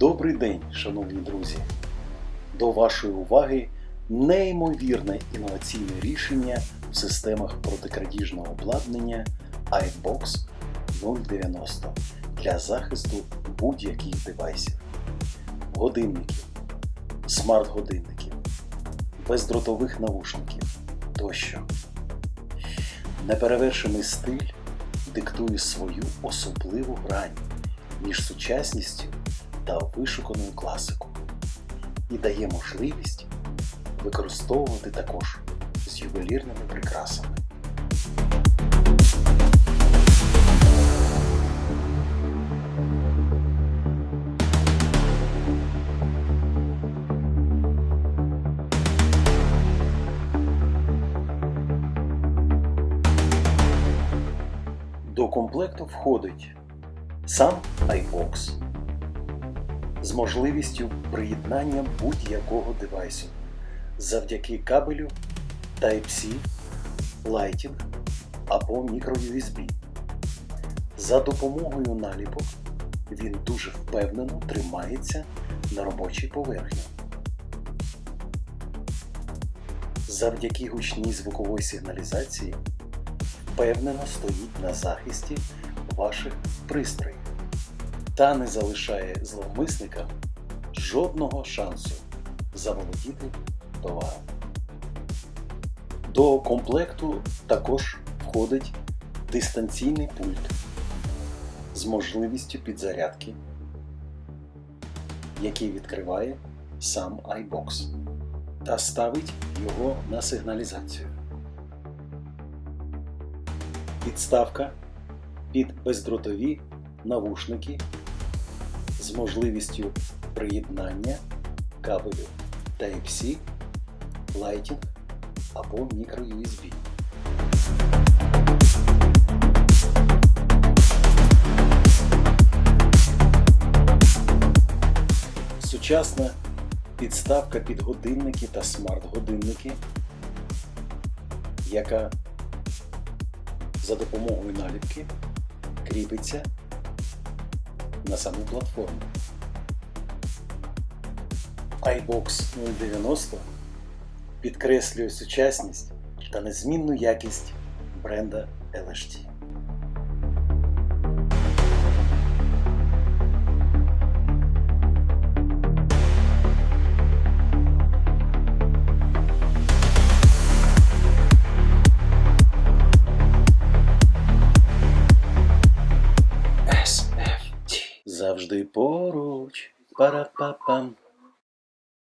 Добрий день, шановні друзі! До вашої уваги неймовірне інноваційне рішення в системах протикрадіжного обладнання iBox 090 для захисту будь-яких девайсів, годинників, смарт-годинників, бездротових навушників тощо. Неперевершений стиль диктує свою особливу грань між сучасністю та вишуканою класикою і дає можливість використовувати також з ювелірними прикрасами. До комплекту входить сам iBox з можливістю приєднання будь-якого девайсу завдяки кабелю Type-C, Lighting або microUSB. За допомогою наліпок він дуже впевнено тримається на робочій поверхні. Завдяки гучній звуковій сигналізації впевнено стоїть на захисті ваших пристроїв та не залишає зловмисникам жодного шансу заволодіти товаром. До комплекту також входить дистанційний пульт з можливістю підзарядки, який відкриває сам iBox та ставить його на сигналізацію. Підставка під бездротові навушники з можливістю приєднання кабелю Type-C, Lighting або microUSB. Сучасна підставка під годинники та смарт-годинники, яка за допомогою наліпки кріпиться на саму платформу. iBox 090 підкреслює сучасність та незмінну якість бренда LHT. Завжди поруч. Пара-па-пам.